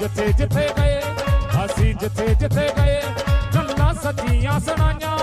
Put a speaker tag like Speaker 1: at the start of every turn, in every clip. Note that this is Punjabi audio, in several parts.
Speaker 1: ਜਿੱਥੇ ਜਿੱਥੇ ਗਏ ਅਸੀਂ ਜਿੱਥੇ ਜਿੱਥੇ ਗਏ ਗੱਲਾਂ ਸੱਚੀਆਂ ਸੁਣਾਈਆਂ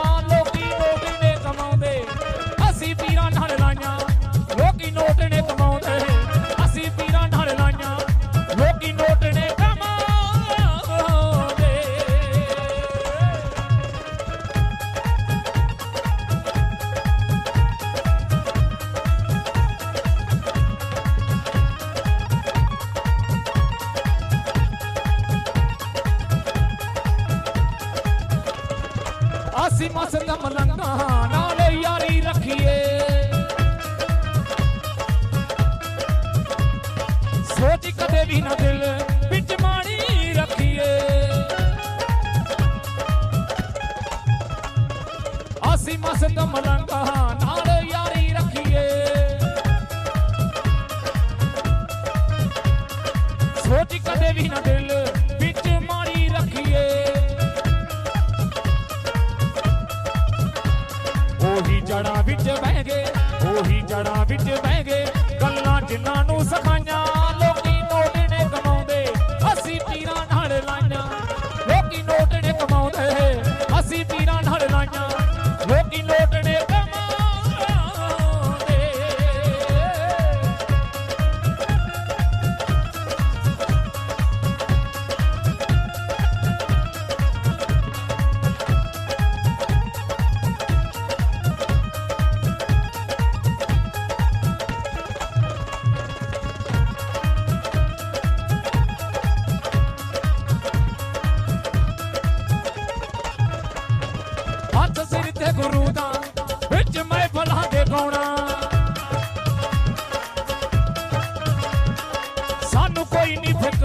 Speaker 1: ਅਸੀਂ ਮਸਤ ਮਲੰਗਾ ਨਾਲੇ ਯਾਰੀ ਰੱਖੀਏ। ਸੋਚ ਕਦੇ ਵੀ ਨਾ ਦਿਲ ਵਿੱਚ ਮਾਣੀ ਰੱਖੀਏ। ਅਸੀਂ ਮਸਤ ਮਲੰਗਾ ਨਾਲੇ ਯਾਰੀ ਰੱਖੀਏ। ਸੋਚ ਕਦੇ ਵੀ ਨਾ ਦਿਲ ਉਹੀ ਜੜਾਂ ਵਿੱਚ ਬਹਿ ਗਏ ਉਹੀ ਜੜਾਂ ਵਿੱਚ ਬਹਿ ਗਏ ਗੱਲਾਂ ਜਿਨ੍ਹਾਂ ਨੂੰ ਸਿਖਾਈਆਂ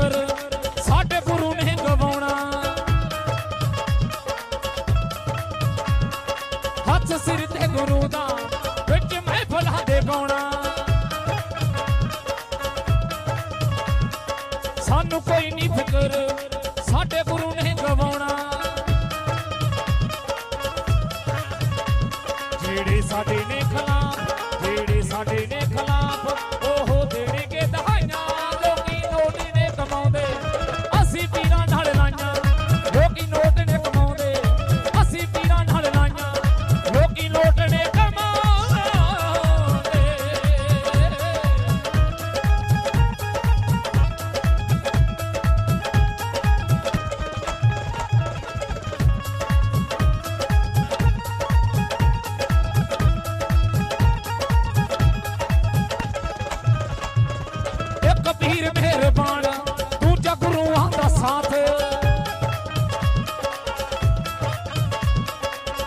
Speaker 1: ਨਹੀਂ ਸਾਡੇ ਗੁਰੂ ਨੇ ਗਵਾਉਣਾ। ਹੱਥ ਸਿਰ ਤੇ ਗੁਰੂ ਦਾ ਵਿੱਚ ਮਹਿਫਲਾਂ ਦੇ ਗਾਉਣਾ ਸਾਨੂੰ ਕੋਈ ਨਹੀਂ ਫਿਕਰ, ਸਾਡੇ ਗੁਰੂ ਨੇ ਗਵਾਉਣਾ। ਜਿਹੜੇ ਸਾਡੇ ਨੇ ਖਿਲਾਫ, ਜਿਹੜੇ ਸਾਡੇ ਨੇ ਖਿਲਾਫ